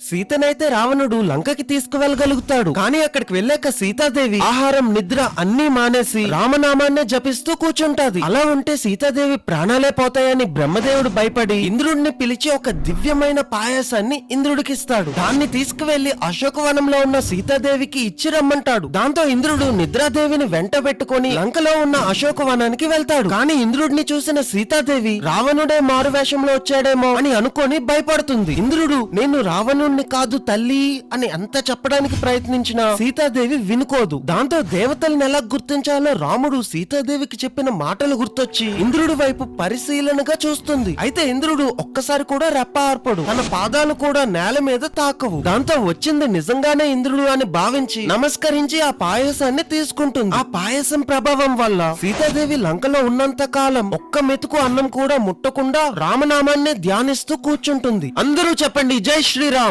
సీతనైతే రావణుడు లంకకి తీసుకువెళ్ళగలుగుతాడు. కానీ అక్కడికి వెళ్ళాక సీతాదేవి ఆహారం నిద్ర అన్నీ మానేసి రామనామాన్నే జపిస్తూ కూర్చుంటాది. అలా ఉంటే సీతాదేవి ప్రాణాలే పోతాయని బ్రహ్మదేవుడు భయపడి ఇంద్రుడిని పిలిచి ఒక దివ్యమైన పాయాసాన్ని ఇంద్రుడికిస్తాడు. దాన్ని తీసుకువెళ్ళి అశోకవనంలో ఉన్న సీతాదేవికి ఇచ్చి రమ్మంటాడు. దాంతో ఇంద్రుడు నిద్రాదేవిని వెంట పెట్టుకుని లంకలో ఉన్న అశోకవనానికి వెళ్తాడు. కానీ ఇంద్రుడిని చూసిన సీతాదేవి రావణుడే మారు వేషంలో వచ్చాడేమో అని అనుకొని భయపడుతుంది. ఇంద్రుడు నేను రావణుణ్ణి కాదు తల్లి అని అంత చెప్పడానికి ప్రయత్నించిన సీతాదేవి వినుకోదు. దాంతో దేవతల్ని ఎలా గుర్తించాలో రాముడు సీతాదేవికి చెప్పిన మాటలు గుర్తొచ్చి ఇంద్రుడి వైపు పరిశీలనగా చూస్తుంది. అయితే ఇంద్రుడు ఒక్కసారి కూడా రెప్ప ఆర్పడు. తన పాదాలు కూడా నేల మీద తాకవు. దాంతో వచ్చింది నిజంగానే ఇంద్రుడు అని భావించి నమస్కరించి ఆ పాయసాన్ని తీసుకుంటుంది. ఆ పాయసం ప్రభావం వల్ల సీతాదేవి లంకలో ఉన్నంత కాలం ఒక్క మెతుకు అన్నం కూడా ముట్టకుండా రామనామాన్ని ధ్యానిస్తూ కూర్చుంటుంది. అందరూ చెప్పండి జై శ్రీరామ్.